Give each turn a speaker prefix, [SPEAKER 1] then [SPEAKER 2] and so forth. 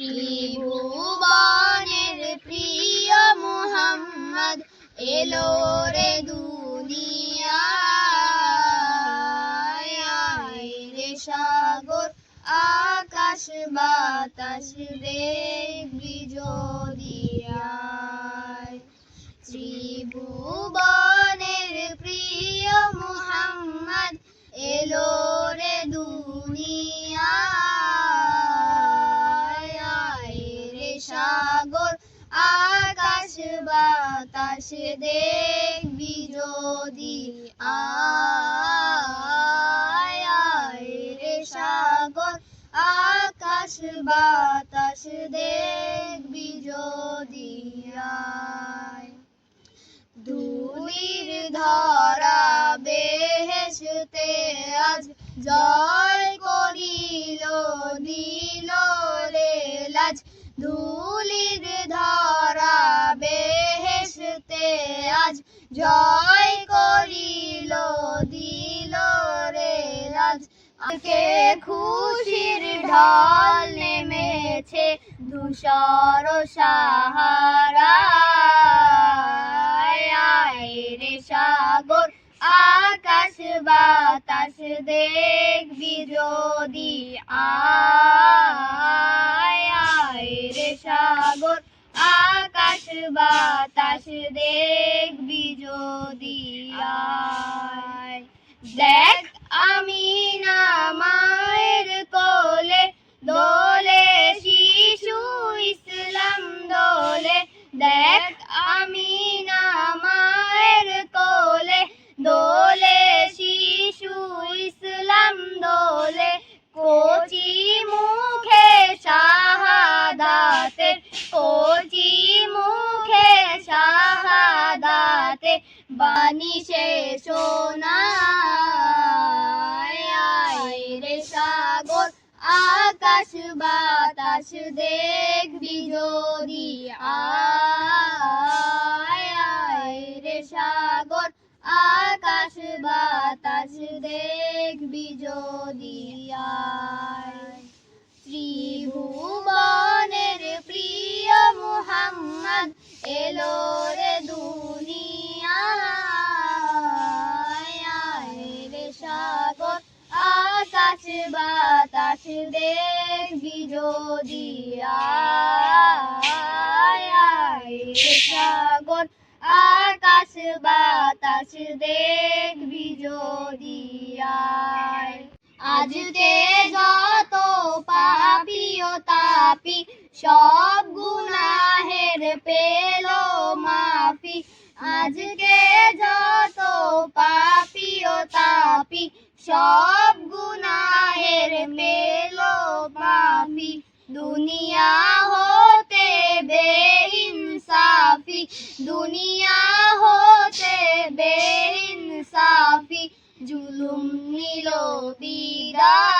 [SPEAKER 1] ত্রিভুবনের প্রিয় মুহাম্মদ এলো রে দুনিয়ায়। রে সাগর আকাশ বাতাস দেখবি যদি আয় আকাশ বাতাস দেখবি যদি আয় সাগর। আকাশ বাতাস দেখবি যদি আয়। ধরা বেহেশতে আজ জয় আজ জয় করিল, দিল রে লাজ কে খুশির ঢল নেমেছে ধূসর সাহারা রে সাগর, আকাশ বাতাস দেখবি যদি আয়। রে সাগর, আকাশ বাতাস দেখবি কোচি মুখে শাহাদাতে বাণী সে আয় রে সাগর আকাশ বাতাস দেখবি যদি আয় রে রে সাগর, আকাশ দেখবি যদি রে সাগর, আকাশ বাতাস দেখবি যদি আজকে যত পাপি ও তাপি, সব গুনাহের পেল মাফি আজকে যত পাপি ও তাপি, সব গুনাহের মেলো মাফি দুনিয়া হতে বেইনসাফি, দুনিয়া হতে বেইনসাফি। জুলুম নিল বিদায়